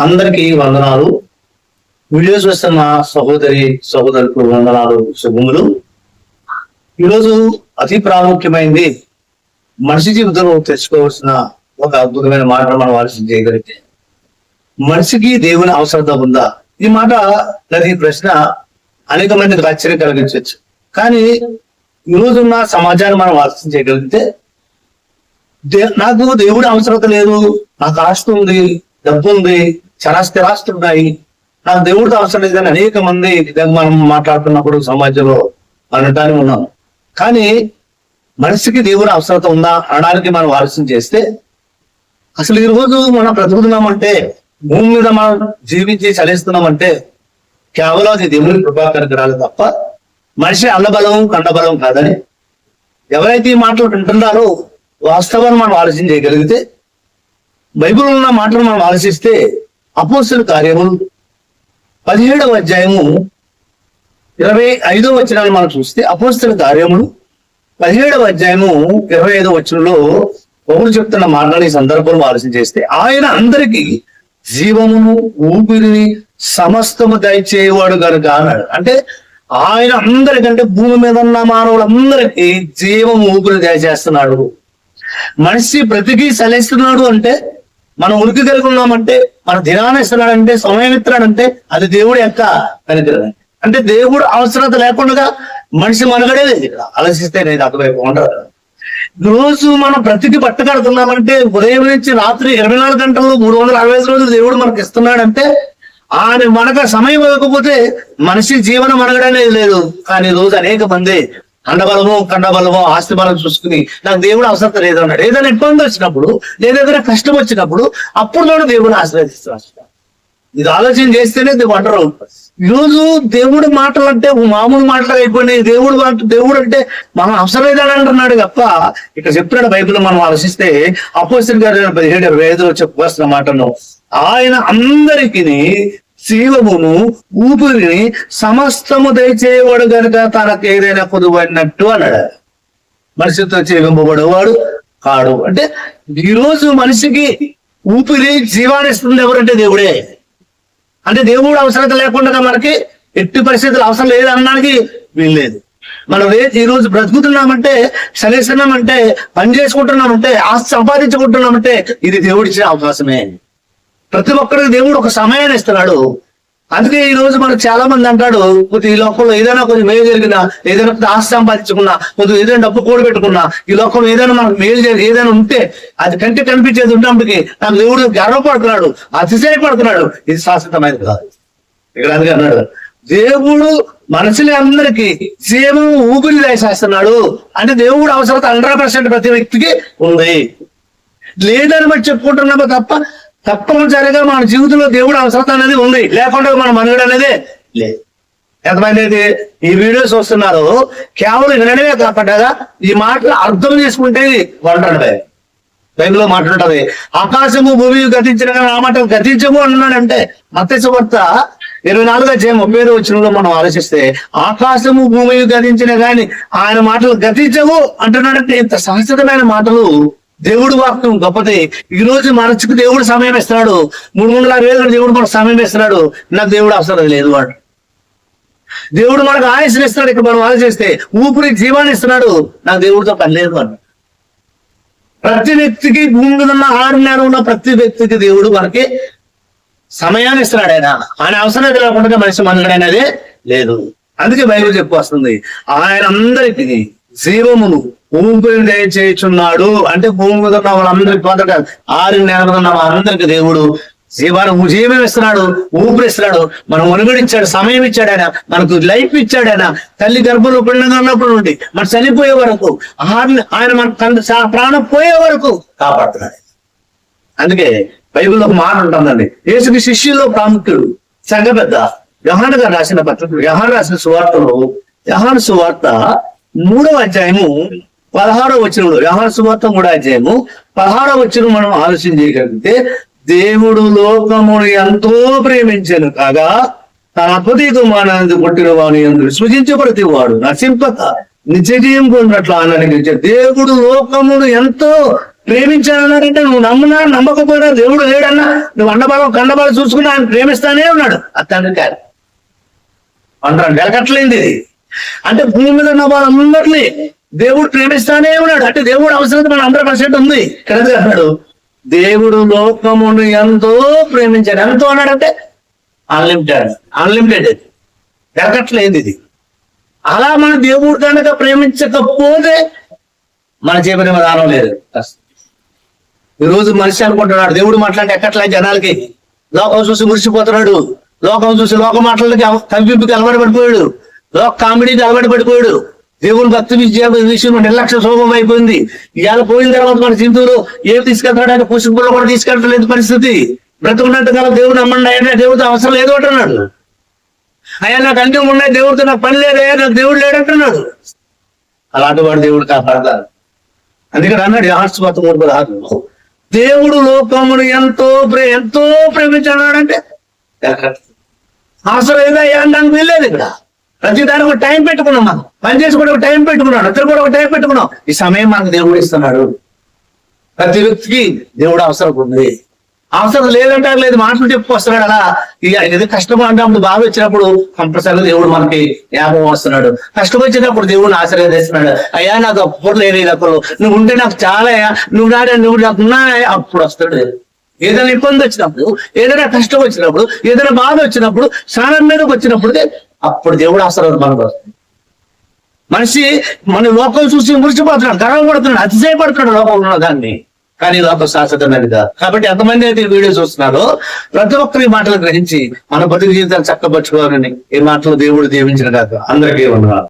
అందరికీ వందనాలు. వీడియో వస్తున్న సహోదరి సహోదరులకు వందనాలు శుభములు. ఈరోజు అతి ప్రాముఖ్యమైనది మనిషి జీవితంలో తెచ్చుకోవాల్సిన ఒక అద్భుతమైన మాట మనం ఆలోచన చేయగలిగితే మనిషికి దేవుని అవసరత ఉందా? ఈ మాట లేదా ఈ ప్రశ్న అనేక మందికి ఆశ్చర్యం కలిగించవచ్చు. కానీ ఈ రోజున్న సమాజాన్ని మనం ఆలోచన చేయగలిగితే దే- నాకు దేవుడి అవసరత లేదు నాకు ఆస్తి ఉంది డబ్బు ఉంది చాలా స్థిరాస్తులు ఉన్నాయి నాకు దేవుడితో అవసరం లేదని అనేక మంది విధంగా మనం మాట్లాడుతున్నప్పుడు సమాజంలో అనటానికి ఉన్నాం కానీ మనిషికి దేవుడి అవసరత ఉందా అనడానికి మనం ఆలోచన చేస్తే అసలు ఈ రోజు మనం బ్రతుకుతున్నామంటే భూమి మీద మనం జీవించి చలిస్తున్నామంటే కేవలం అది దేవుని కృపాకరకరాలు తప్ప మనిషి అల్లబలం కండబలం కాదని ఎవరైతే ఈ మాటలు వింటున్నారో వాస్తవాన్ని మనం ఆలోచన చేయగలిగితే బైబిల్ ఉన్న మాటలు మనం ఆలోచిస్తే అపోస్తుల కార్యము పదిహేడవ అధ్యాయము ఇరవై ఐదో వచనాలు మనం చూస్తే అపోస్తుల కార్యములు పదిహేడవ అధ్యాయము ఇరవై ఐదో వచనంలో ఒకరు చెప్తున్న మాటలు ఈ సందర్భంలో ఆలోచన చేస్తే ఆయన అందరికీ జీవమును ఊపిరిని సమస్తము దయచేవాడు కనుక అన్నాడు. అంటే ఆయన అందరికంటే భూమి మీద ఉన్న మానవులందరికీ జీవము ఊపిరి దయచేస్తున్నాడు. మనిషి బ్రతికి సలేస్తున్నాడు అంటే మనం ఉనికి కలుగున్నామంటే మన దినాన్ని ఇస్తున్నాడంటే సమయం ఇస్తున్నాడంటే అది దేవుడి యొక్క పనితీరు. అంటే దేవుడు అవసరత లేకుండా మనిషి మనుగడే ఆలోచిస్తే నేను అటువైపు ఉండదు. రోజు మనం బ్రతికి పట్టుకడుతున్నామంటే ఉదయం నుంచి రాత్రి ఇరవై నాలుగు గంటలు మూడు వందల అరవై ఐదు రోజులు దేవుడు మనకి ఇస్తున్నాడంటే ఆయన మనకు సమయం ఇవ్వకపోతే మనిషి జీవనం అనగడనేది లేదు. కానీ రోజు అనేక మంది అండబలము కండబలము ఆస్తి బలం చూసుకుని నాకు దేవుడు అవసరం లేదు అన్నాడు. ఏదైనా ఇబ్బంది వచ్చినప్పుడు లేదా ఏదైనా కష్టం వచ్చినప్పుడు అప్పుడు నేను దేవుడు ఆశ్రయిస్తున్నాను ఇది ఆలోచన చేస్తేనే ఇది వండరు ఈరోజు దేవుడి మాటలు అంటే మామూలు మాటలు అయిపోయినాయి. దేవుడు దేవుడు అంటే మనం అవసరం లేదని అంటున్నాడు తప్ప ఇక్కడ చెప్తున్నాడు బైబిల్ మనం ఆలోచిస్తే అపోజిట్ గారు పదిహేడు ఇరవై ఐదులో చెప్పుకొస్తున్న మాటను ఆయన అందరికి శీలమును ఊపిరిని సమస్తము దయచేయవాడు గనుక తనకు ఏదైనా పొదువన్నట్టు అన్నాడు. మనిషితో జీవింపబడేవాడు కాడు. అంటే ఈ రోజు మనిషికి ఊపిరి జీవానిస్తుంది ఎవరంటే దేవుడే. అంటే దేవుడు అవసరత లేకుండా మనకి ఎట్టి పరిస్థితులు అవసరం లేదు అనడానికి వీల్లేదు. మనం ఏ- ఈ రోజు బ్రతుకుతున్నామంటే చలేస్తున్నామంటే పని చేసుకుంటున్నామంటే ఆస్తి సంపాదించుకుంటున్నామంటే ఇది దేవుడిచ్చిన అవకాశమే. ప్రతి ఒక్కరికి దేవుడు ఒక సమయాన్ని ఇస్తున్నాడు. అందుకే ఈ రోజు మనకు చాలా మంది అంటాడు కొద్ది ఈ లోకంలో ఏదైనా కొంచెం మేలు జరిగినా ఏదైనా ఆస్తి సంపాదించుకున్నా కొద్దిగా ఏదైనా డబ్బు కూడబెట్టుకున్నా ఈ లోకంలో ఏదైనా మనకు మేలు జరిగి ఏదైనా ఉంటే అది కంటి కనిపించేది ఉన్నప్పటికీ నాకు దేవుడు గర్వపడుతున్నాడు అతిశయపడుతున్నాడు. ఇది శాశ్వతమైనది కాదు. ఇక్కడ అందుకే అన్నాడు దేవుడు మనుషులు అందరికీ జీవం ఊపిరి దయచేస్తున్నాడు అంటే దేవుడు అవసరత హండ్రెడ్ పర్సెంట్ ప్రతి వ్యక్తికి ఉంది. లేదని బట్టి చెప్పుకుంటున్నామో తప్ప తప్పనిసరిగా మన జీవితంలో దేవుడు అవసరం అనేది ఉంది. లేకుండా మన మనుగడ అనేది లేదు. ఎంతమంది అయితే ఈ వీడియోస్ వస్తున్నారు కేవలం వినడమే కాకుండా ఈ మాటలు అర్థం చేసుకుంటే వంటండి బైబిల్లో మాట్లాడుతుంది ఆకాశము భూమి గతించిన ఆ మాట గతించము అన్నాడంటే మత్స్యవార్త ఇరవై నాలుగు అధ్యాయం ముప్పై ఐదు వచ్చినలో మనం ఆలోచిస్తే ఆకాశము భూమి గతించిన గాని ఆయన మాటలు గతించవు అంటున్నాడంటే ఇంత సహజమైన మాటలు దేవుడు వాక్యం గొప్పది. ఈ రోజు మనసుకు దేవుడు సమయం ఇస్తున్నాడు. మూడు వందల అరవై వేలు దేవుడు మనకు సమయం ఇస్తున్నాడు. నాకు దేవుడు అవసరం లేదు వాడు. దేవుడు మనకు ఆయుష్ని ఇస్తున్నాడు. ఇక్కడ మనం ఆలోచిస్తే ఊపిరి జీవాన్ని ఇస్తున్నాడు. నాకు దేవుడితో పని లేదు అన్నాడు ప్రతి వ్యక్తికి భూమి మీద ఉన్న ఆరు నెల ఉన్న ప్రతి వ్యక్తికి దేవుడు మనకి సమయాన్ని ఇస్తున్నాడు ఆయన. ఆయన అవసరం లేకుండా మనిషి మనగడ అనేది లేదు. అందుకే బైబిల్ చెప్పు వస్తుంది. ఆయన అందరికీ జీవమును ఊపిరి దయచేయుచున్నాడు. అంటే భూమి మీద ఉన్న వాళ్ళందరికి పొందక ఆరు నెల మీద ఉన్న వాళ్ళందరికి దేవుడు జీవాన్ని జీవం ఇస్తున్నాడు ఊపిరిస్తున్నాడు మనం మనుగడిచ్చాడు సమయం ఇచ్చాడు ఆయన మనకు లైఫ్ ఇచ్చాడు ఆయన తల్లి గర్భంలో పిండంగా ఉన్నప్పుడు నుండి మన చనిపోయే వరకు ఆరు- ఆయన మన తన ప్రాణం పోయే వరకు కాపాడుతున్నాడు. అందుకే బైబిల్లో ఒక మాట ఉంటుందండి. యేసుకి శిష్యుల్లో ప్రాముఖ్యుడు సంఘ పెద్ద యహాన్ గారు రాసిన పత్రిక యహాన్ రాసిన సువార్తలో యహాన్ సువార్త మూడవ అధ్యాయము పదహారో వచనంలో వ్యవహార సువార్త మూడో అధ్యాయము. పదహారో వచనం మనం ఆలోచన చేయగలిగితే దేవుడు లోకమును ఎంతో ప్రేమించాను కాగా తన అద్భుత కుమారాన్ని పుట్టిన వాని ఎందు సృజించే ప్రతి వాడు నశింపక నిత్యజీవం పొందినట్లు ఆనందించే దేవుడు లోకమును ఎంతో ప్రేమించాలన్నారంటే నువ్వు నమ్మునా? నమ్మకపోయినా దేవుడు లేడన్నా? నువ్వు అన్నభాగం కండభాగం చూసుకుని ఆయన ప్రేమిస్తానే ఉన్నాడు. అతను కాదు అంటారు వెలకట్లేదు ఇది అంటే భూమి మీద ఉన్న వాళ్ళందరినీ దేవుడు ప్రేమిస్తానే ఉన్నాడు. అంటే దేవుడు అవసరం మన హండ్రెడ్ పర్సెంట్ ఉంది. ఇక్కడ అన్నాడు దేవుడు లోకమును ఎంతో ప్రేమించాడు. ఎంతో అన్నాడంటే అన్లిమిటెడ్ అన్లిమిటెడ్ దొరకట్లేదు ఇది. అలా మన దేవుడు కనుక ప్రేమించకపోతే మన చేపని విధానం లేదు. ఈరోజు రోజు మనిషి అనుకుంటున్నాడు దేవుడు మాట్లాడి ఎక్కట్లే జనాలకి. లోకం చూసి మురిసిపోతున్నాడు. లోకం చూసి లోక మాటలకి కవింపుకి అలవాటు పడిపోయాడు. లోక్ కామెడీకి అలవాటు పడిపోయాడు. దేవుని భక్తి విజయ విషయం నిర్లక్ష్య శోభం అయిపోయింది. ఇవాళ పోయిన తర్వాత మన జీవితంలో ఏం తీసుకెళ్తాడని ఆయన పుష్పంలో కూడా తీసుకెళ్ళలేదు పరిస్థితి. బ్రతుకున్నట్టు కదా దేవుడు నమ్మండి ఆయన దేవుడితో అవసరం లేదు అంటున్నాడు. అయ్యా నాకు అన్ని ఉన్నాయి దేవుడితో నాకు పని లేదు అయ్యా నాకు దేవుడు లేడంటున్నాడు అలాంటి వాడు దేవుడు కాపాడతారు అందుకని అన్నాడు ఆర్ట్స్ మొత్తం మూడు పదహారు. దేవుడు లోకమును ఎంతో ప్రే ఎంతో ప్రేమించాడంటే అవసరం ఏదయ్యా నాకు వెళ్ళలేదు ఇక్కడ. ప్రతి దానికి ఒక టైం పెట్టుకున్నాం మనం. పని చేసి కూడా ఒక టైం పెట్టుకున్నాం. ఇద్దరు కూడా ఒక టైం పెట్టుకున్నాం. ఈ సమయం మనకు దేవుడు ఇస్తున్నాడు. ప్రతి వ్యక్తికి దేవుడు అవసరం ఉంది. అవసరం లేదంటే లేదు. మాటలు చెప్పుకొస్తున్నాడు అలా. ఇది ఏదో కష్టం అంటే బాగా వచ్చినప్పుడు కంపల్సరీ దేవుడు మనకి జ్ఞాపకం వస్తున్నాడు. కష్టం వచ్చినప్పుడు దేవుడిని ఆశీర్వదిస్తున్నాడు. అయ్యా నాకు అప్పుడు లేని అప్పుడు నువ్వు ఉంటే నాకు చాలా నువ్వు నాడే నువ్వు నాకు ఉన్నాయా? అప్పుడు వస్తాడు. ఏదైనా ఇబ్బంది వచ్చినప్పుడు ఏదైనా కష్టం వచ్చినప్పుడు ఏదైనా బాధ వచ్చినప్పుడు స్నానం మీదకి వచ్చినప్పుడు అప్పుడు దేవుడు ఆశీర్వాదం మనకు మనిషి మన లోకం చూసి మురిచిపోతున్నాడు గర్వపడుతున్నాడు అతిశయపడుతున్నాడు లోకంలో ఉన్న దాన్ని. కానీ లోక శాశ్వతమైనది కాదు. కాబట్టి ఎంతమంది అయితే ఈ వీడియో చూస్తున్నారో ప్రతి ఒక్కరి ఈ మాటలు గ్రహించి మన బతుకు జీవితాలు చక్కపరచుకోవాలని ఈ మాటలు దేవుడు దీవించిన కాదు. అందరికీ ఉన్నారు